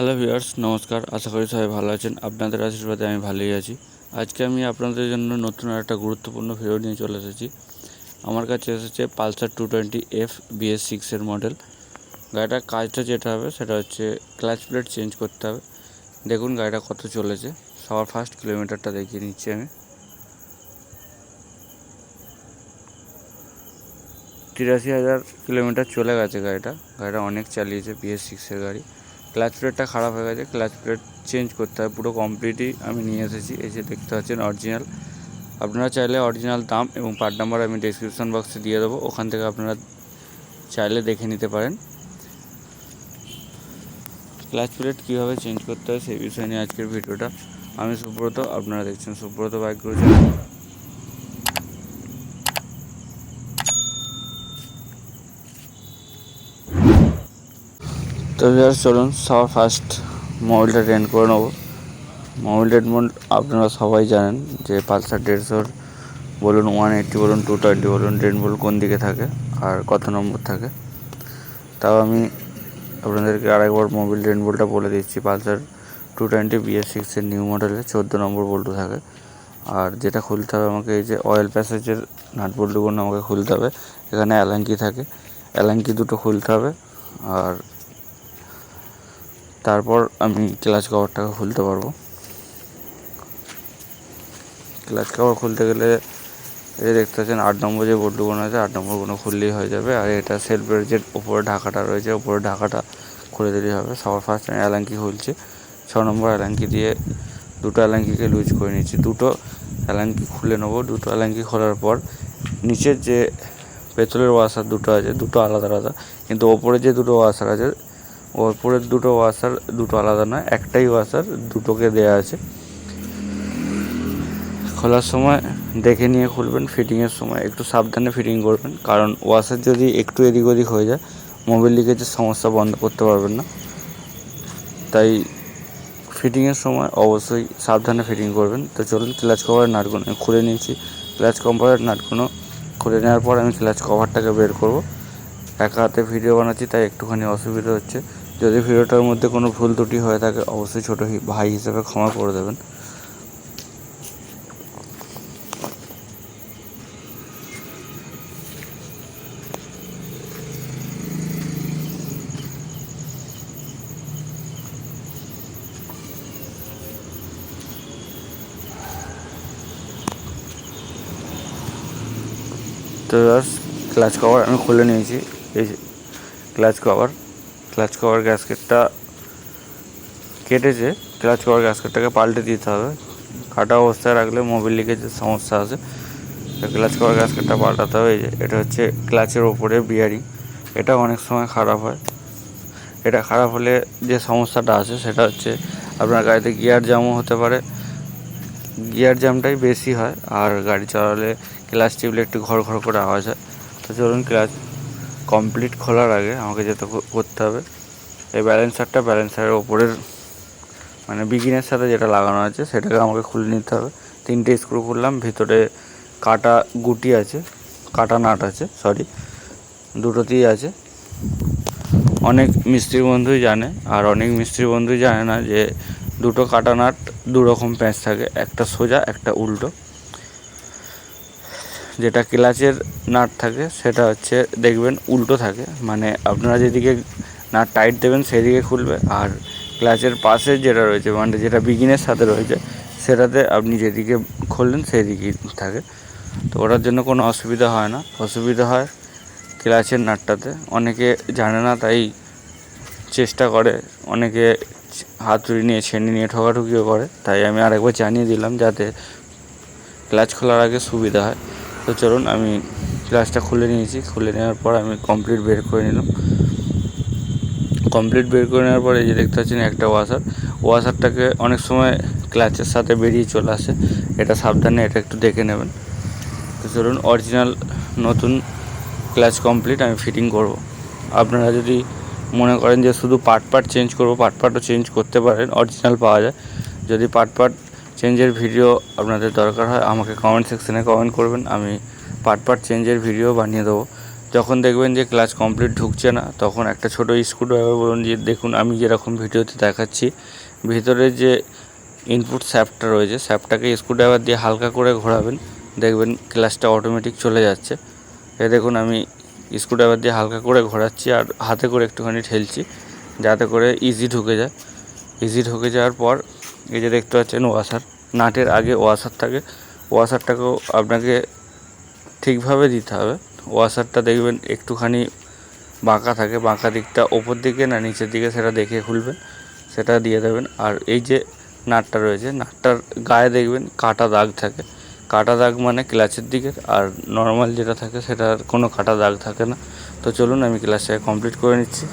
Hello viewers নমস্কার। আশা করি সবাই ভালো আছেন। আপনাদের আশীর্বাদে আমি ভালোই আছি। আজকে আমি আপনাদের জন্য নতুন একটা গুরুত্বপূর্ণ ভিডিও নিয়ে চলে এসেছি। আমার কাছে এসেছে Pulsar two twenty F BS সিক্সের মডেল গাড়িটার কাজটা যেটা হবে, সেটা হচ্ছে ক্লাচ প্লেট চেঞ্জ করতে হবে। দেখুন গাড়িটা কত চলেছে। সবার ফার্স্ট কিলোমিটারটা দেখিয়ে নিচ্ছি আমি। তিরাশি হাজার কিলোমিটার চলে গেছে গাড়িটা। গাড়িটা অনেক চালিয়েছে বিএস সিক্সের গাড়ি। ক্লাচ প্লেটটা খারাপ হয়ে গেছে, ক্লাচ প্লেট চেঞ্জ করতে হবে, পুরো কমপ্লিটই আমি নিয়ে এসেছি যে দেখতে পাচ্ছেন অরিজিনাল আপনারা চাইলে অরিজিনাল দাম এবং পার্ট নাম্বার আমি ডিসক্রিপশন বক্সে দিয়ে দেবো, ওখান থেকে আপনারা চাইলে দেখে নিতে পারেন। ক্লাচ প্লেট কীভাবে চেঞ্জ করতে হয় সেই বিষয় নিয়ে আজকের ভিডিওটা। আমি সুব্রত, আপনারা দেখছেন সুব্রত বাইক রয়েছে তো ভিউয়ার্স, চলুন, সবার ফার্স্ট মোবাইলটা রেন্ট করে নেব। মোবাইল মোড আপনারা সবাই জানেন যে পালসার দেড়শোর বলুন ওয়ান এইট্টি বলুন টু টোয়েন্টি বলুন রেন্ট বল কোন দিকে থাকে আর কত নম্বর থাকে। তাও আমি আপনাদেরকে আরেকবার মোবিল রেন্ট বলটা বলে দিচ্ছি। পালসার টু টোয়েন্টি বিএস সিক্সের নিউ মডেলে চোদ্দ নম্বর বল্টু থাকে। আর যেটা খুলতে হবে আমাকে এই যে অয়েল প্যাসেজের নাট বল্টুগুলো আমাকে খুলতে হবে। এখানে অ্যালাঙ্কি থাকে। অ্যালাঙ্কি দুটো খুলতে হবে। আর তারপর আমি ক্লাচ কভারটাকে খুলতে পারব। ক্লাচ কভার খুলতে গেলে এই দেখতে পাচ্ছেন আট নম্বর যে বোল্টগুলো আছে, আট নম্বরগুলো খুললেই হয়ে যাবে। আর এটা সেলফের যে ওপরে ঢাকাটা রয়েছে ওপরে ঢাকাটা খুলে দিলেই হবে। সবার ফার্স্ট আমি অ্যালাঙ্কি খুলছি। ছ নম্বর অ্যালাঙ্কি দিয়ে দুটো অ্যালাঙ্কিকে লুজ করে নিচ্ছি। দুটো অ্যালাঙ্কি খুলে নেব। দুটো অ্যালাঙ্কি খোলার পর নিচের যে পেতলের ওয়াশার দুটো আছে, দুটো আলাদা আলাদা। কিন্তু ওপরে যে দুটো ওয়াশার আছে ওপরের দুটো ওয়াশার দুটো আলাদা নয়, একটাই ওয়াশার দুটোকে দেয়া আছে। খোলার সময় দেখে নিয়ে খুলবেন ফিটিংয়ের সময় একটু সাবধানে ফিটিং করবেন, কারণ ওয়াশার যদি একটু এদিক ওদিক হয়ে যায় মোবিল লিকেজের সমস্যা বন্ধ করতে পারবেন না। তাই ফিটিংয়ের সময় অবশ্যই সাবধানে ফিটিং করবেন। তো চলুন ক্লাচ কভারের নাটগুলো আমি খুলে নিয়েছি। ক্লাচ কভারের নাটগুলো খুলে নেওয়ার পর আমি ক্লাচ কভারটাকে বের করব। একা হাতে ভিডিও বানাচ্ছি, তাই একটুখানি অসুবিধা হচ্ছে। যদি ভিডিওটার মধ্যে কোনো ভুল ত্রুটি হয়ে থাকে অবশ্যই ছোটো ভাই হিসেবে ক্ষমা করে দেবেন। তো ক্লাচ কভার আমি খুলে নিয়েছি। এই ক্লাচ কভার। ক্লাচ কভার গ্যাসকেটটা কেটেছে। ক্লাচ কভার গ্যাসকেটটাকে পাল্টে দিতে হবে। কাটা অবস্থায় রাখলে মোবিল লিকেজের সমস্যা আছে ক্লাচ কভার গ্যাসকেটটা পাল্টাতে হবে। এই যে, এটা হচ্ছে ক্লাচের ওপরে বিয়ারিং এটা অনেক সময় খারাপ হয়। এটা খারাপ হলে যে সমস্যাটা আছে, সেটা হচ্ছে আপনার গাড়িতে গিয়ার জামও হতে পারে। গিয়ার জামটাই বেশি হয়। আর গাড়ি চালালে ক্লাচ টিপলে একটু ঘর ঘর করে আওয়াজ হয়। তো চলুন ক্লাচ কমপ্লিট খোলার আগে আমাকে যেতে করতে হবে। এই ব্যালেন্সারটা ব্যালেন্সারের ওপরের মানে বিগিনের সাথে যেটা লাগানো আছে, সেটাকে আমাকে খুলে নিতে হবে। তিনটে স্ক্রু খুললাম, ভিতরে কাটা গুটি আছে, কাটা নাট আছে সরি দুটোতেই আছে। অনেক মিস্ত্রি বন্ধুই জানে, আর অনেক মিস্ত্রি বন্ধুই জানে না যে দুটো কাটা নাট দু রকম প্যাঁচ থাকে, একটা সোজা, একটা উল্টো। যেটা ক্লাচের নাট থাকে, সেটা হচ্ছে দেখবেন উল্টো থাকে। মানে আপনারা যেদিকে নাট টাইট দেবেন, সেদিকে খুলবে। আর ক্লাচের পাশে যেটা রয়েছে মানে যেটা বিগিনের সাথে রয়েছে, সেটাতে আপনি যেদিকে খুললেন সেদিকেই থাকে। তো ওটার জন্য কোনো অসুবিধা হয় না। অসুবিধা হয় ক্লাচের নাটটাতে। অনেকে জানে না, তাই চেষ্টা করে। অনেকে হাতুড়ি নিয়ে ছেনি নিয়ে ঠোকাঠুকিও করে। তাই আমি আরেকবার জানিয়ে দিলাম, যাতে ক্লাচ খোলার আগে সুবিধা হয়। তো চলুন, আমি ক্লাচটা খুলে নিয়েছি। খুলে নেওয়ার পর আমি কমপ্লিট বের করে নিলাম। কমপ্লিট বের করে নেওয়ার পরে এই যে দেখতে পাচ্ছেন, একটা ওয়াশার ওয়াশারটাকে অনেক সময় ক্লাচের সাথে বেরিয়ে চলে আসে। এটা সাবধানে, এটা একটু দেখে নেবেন। তো চলুন অরিজিনাল নতুন ক্লাচ কমপ্লিট আমি ফিটিং করব। আপনারা যদি মনে করেন যে শুধু পার্ট পার্ট চেঞ্জ করব পার্ট পার্টও চেঞ্জ করতে পারেন অরিজিনাল পাওয়া যায়। যদি পার্ট পার্ট চেঞ্জের ভিডিও আপনাদের দরকার হয়, আমাকে কমেন্ট সেকশানে কমেন্ট করবেন, আমি পার্ট পার্ট চেঞ্জের ভিডিও বানিয়ে দেবো। যখন দেখবেন যে ক্লাচ কমপ্লিট ঢুকছে না, তখন একটা ছোটো স্ক্রুড্রাইভার বলুন, যে দেখুন আমি যেরকম ভিডিওতে দেখাচ্ছি, ভিতরে যে ইনপুট স্যাপটা রয়েছে স্যাপটাকে স্ক্রুড্রাইভার দিয়ে হালকা করে ঘোরাবেন, দেখবেন ক্লাচটা অটোমেটিক চলে যাচ্ছে। এ দেখুন, আমি স্ক্রুড্রাইভার দিয়ে হালকা করে ঘোরাচ্ছি আর হাতে করে একটুখানি ঠেলছি, যাতে করে ইজি ঢুকে যায়। ইজি ঢুকে যাওয়ার পর এই যে দেখতে পাচ্ছেন ওয়াশার নাটের আগে ওয়াশার থাকে। ওয়াশারটাকেও আপনাকে ঠিকভাবে দিতে হবে। ওয়াশারটা দেখবেন একটুখানি বাঁকা থাকে, বাঁকা দিকটা ওপর দিকে না নিচের দিকে সেটা দেখে খুলবেন, সেটা দিয়ে দেবেন। আর এই যে নাটটা রয়েছে, নাটটার গায়ে দেখবেন কাটা দাগ থাকে। কাটা দাগ মানে ক্লাচের দিকের, আর নর্মাল যেটা থাকে সেটার কোনো কাটা দাগ থাকে না। তো চলুন আমি ক্লাসটাকে কমপ্লিট করে নিচ্ছি।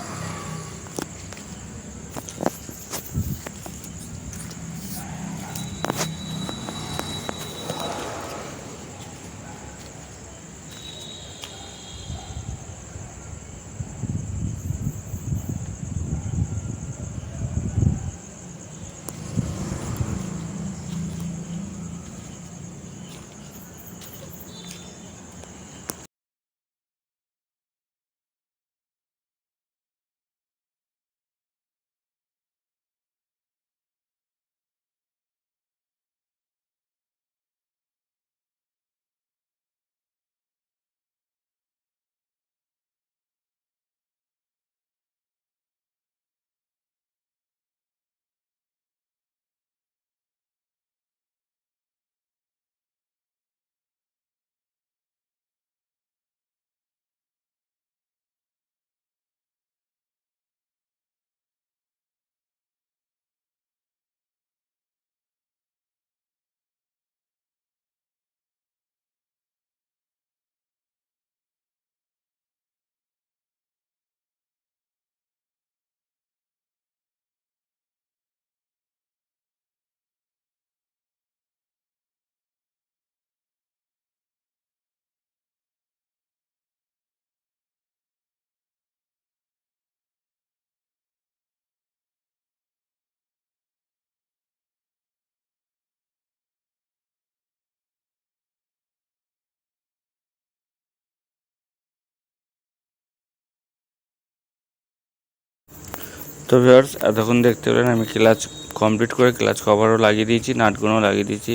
তো ভিউয়ার্স এতক্ষণ দেখতে পেলেন আমি ক্লাচ কমপ্লিট করে ক্লাচ কভারও লাগিয়ে দিয়েছি, নাটগুলোও লাগিয়ে দিয়েছি।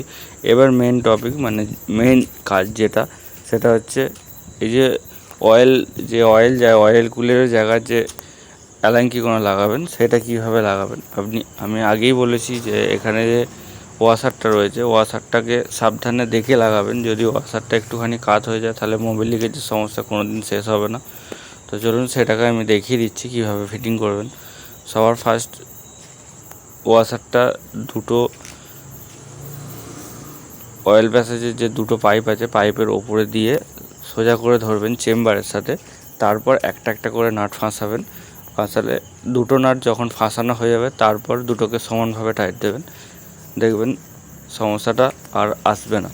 এবার মেন টপিক মানে মেন কাজ যেটা, সেটা হচ্ছে এই যে অয়েল যে অয়েল যায় অয়েল কুলের জায়গার যে অ্যালাঙ্কিগুলো লাগাবেন, সেটা কীভাবে লাগাবেন? আপনি, আমি আগেই বলেছি যে এখানে যে ওয়াশারটা রয়েছে, ওয়াশারটাকে সাবধানে দেখে লাগাবেন। যদি ওয়াশারটা একটুখানি কাত হয়ে যায়, তাহলে মোবিল লিকেজের সমস্যা কোনো দিন শেষ হবে না। তো চলুন সেটাকে আমি দেখিয়ে দিচ্ছি কীভাবে ফিটিং করবেন। সবার ফার্স্ট ওয়াশারটা দুটো অয়েল প্যাসেজের যে দুটো পাইপ আছে পাইপের ওপরে দিয়ে সোজা করে ধরবেন চেম্বারের সাথে। তারপর একটা একটা করে নাট ফাঁসাবেন। ফাঁসালে দুটো নাট যখন ফাঁসানো হয়ে যাবে, তারপর দুটোকে সমানভাবে টাইট দেবেন। দেখবেন সমস্যাটা আর আসবে না।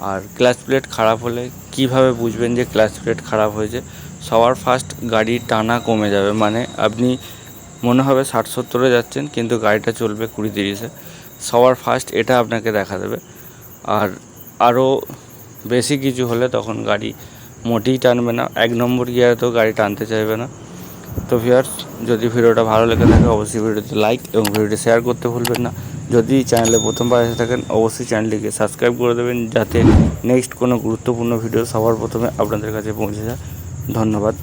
আর ক্লাচ প্লেট খারাপ হলে কীভাবে বুঝবেন যে ক্লাচ প্লেট খারাপ হয়েছে? সবার ফার্স্ট গাড়ির টানা কমে যাবে। মানে আপনি মনে হবে ষাট সত্তরে যাচ্ছেন, কিন্তু গাড়িটা চলবে কুড়ি তিরিশে। সবার ফার্স্ট এটা আপনাকে দেখা দেবে। আর আরও বেশি কিছু হলে তখন গাড়ি মোটেই টানবে না। এক নম্বর গিয়ারে তো গাড়ি টানতে চাইবে না। তো ভিউয়ার্স যদি ভিডিওটা ভালো লেগে থাকে, অবশ্যই ভিডিওতে লাইক এবং ভিডিওটি শেয়ার করতে ভুলবেন না। যদি চ্যানেলে প্রথমবার এসে থাকেন, অবশ্যই চ্যানেলটিকে সাবস্ক্রাইব করে দেবেন, যাতে নেক্সট কোনো গুরুত্বপূর্ণ ভিডিও সবার প্রথমে আপনাদের কাছে পৌঁছে যায়। ধন্যবাদ।